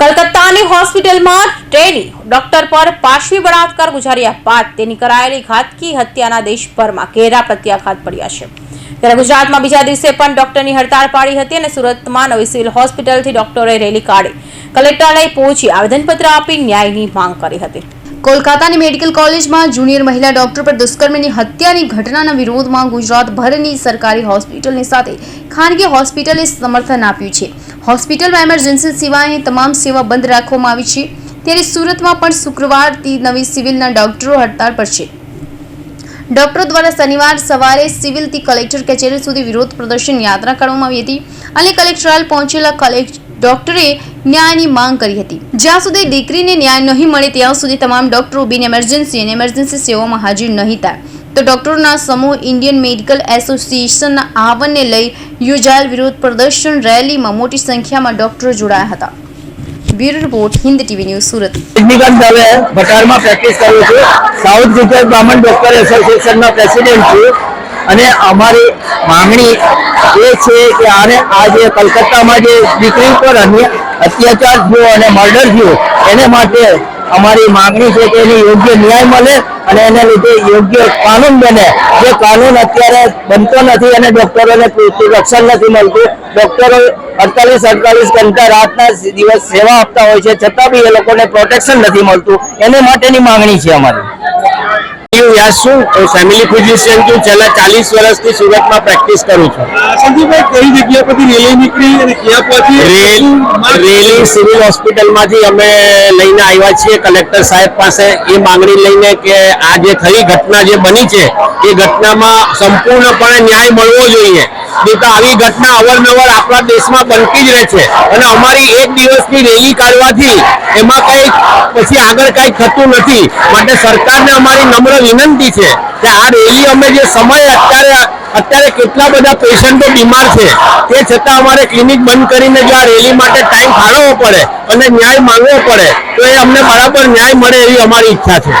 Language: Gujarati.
કલકત્તાની હોસ્પિટલમાં ટ્રેની ડોક્ટર પર પાશવી બળાત્કાર ગુજાર્યા બાદ તેની કરાયેલી ઘાતકી હત્યાના દેશભરમાં ઘેરા પ્રત્યાઘાત પડ્યા છે. ત્યારે ગુજરાતમાં બીજા દિવસે પણ ડોક્ટરની હડતાળ પાડી હતી અને સુરતમાં નવી સિવિલ હોસ્પિટલથી ડોક્ટરોએ રેલી કાઢી. કલેક્ટરાલય પહોંચી આવેદનપત્ર આપી ન્યાયની માંગ કરી હતી. કોલકાતાની મેડિકલ કોલેજમાં જુનિયર મહિલા ડોક્ટર પર દુષ્કર્મની હત્યાની ઘટનાના વિરોધમાં ગુજરાતભરની સરકારી હોસ્પિટલની સાથે ખાનગી હોસ્પિટલે સમર્થન આપ્યું છે. હોસ્પિટલમાં એમરજન્સી સિવાયની તમામ સેવા બંધ રાખવામાં આવી છે. ત્યારે સુરતમાં પણ શુક્રવારથી નવી સિવિલના ડોક્ટરો હડતાળ પર છે. ડોક્ટરો દ્વારા શનિવાર સવારે સિવિલથી કલેક્ટર કચેરી સુધી વિરોધ પ્રદર્શન યાત્રા કરવામાં આવી હતી અને કલેક્ટરાલ પહોંચેલા કલેક્ટર ડોક્ટરે ન્યાયની માંગ કરી હતી. જ્યાં સુધી દીકરીને ન્યાય નહીં મળે ત્યાં સુધી તમામ ડોક્ટરો બિન એમરજન્સી અને એમરજન્સી સેવામાં હાજર નહીં થાય. તો ડોક્ટરોના સમૂહ ઇન્ડિયન મેડિકલ એસોસિએશનના આહવાનને લઈ યોજાયેલ વિરોધ પ્રદર્શન રેલીમાં મોટી સંખ્યામાં ડોક્ટરો જોડાયા હતા. Bureau Hind TV news, Surat. Rajnikant south Gujarat Brahmin doctor એસોસિએશનના પ્રેસિડેન્ટ છું. અને અમારી માંગણી એ છે કે આને આ જે કલકત્તામાં જે દીકરી પર અત્યાચાર થયો અને મર્ડર થયો, એને માટે અમારી માંગણી છે કે એને યોગ્ય ન્યાય મળે અને એને લીધે યોગ્ય કાનૂન બને. જે કાનૂન અત્યારે બનતો નથી અને ડોક્ટરોને પૂરતું રક્ષણ નથી મળતું. ડોક્ટરો અડતાલીસ અડતાલીસ ઘંટા રાતના દિવસ સેવા આપતા હોય છે, છતાં બી એ લોકોને પ્રોટેક્શન નથી મળતું. એને માટેની માંગણી છે અમારી. હું વ્યાસ છું ફેમિલી ફિઝિશિયન છું. છેલ્લા ચાલીસ વર્ષથી સુરતમાં પ્રેક્ટિસ કરું છું. સંજીવભાઈ કઈ જગ્યા પરથી રેલી નીકળી અને ક્યાં પહોંચી? રેલી સિવિલ હોસ્પિટલમાંથી અમે લઈને આવ્યા છીએ કલેક્ટર સાહેબ પાસે. એ માંગણી લઈને કે આ જે થઈ ઘટના જે બની છે એ ઘટનામાં સંપૂર્ણપણે ન્યાય મળવો જોઈએ. નહીં તો આવી ઘટના અવારનવાર આપણા દેશમાં બનતી જ રહે છે. અને અમારી એક દિવસની રેલી કાઢવાથી એમાં કંઈક પછી આગળ કંઈક થતું નથી. માટે સરકારને અમારી નમ્ર વિનંતી છે કે આ રેલી અમે જે સમય અત્યારે અત્યારે કેટલા બધા પેશન્ટો બીમાર છે, તે છતાં અમારે ક્લિનિક બંધ કરીને જો આ રેલી માટે ટાઈમ ફાળવવો પડે અને ન્યાય માંગવો પડે, તો એ અમને બરાબર ન્યાય મળે એવી અમારી ઈચ્છા છે.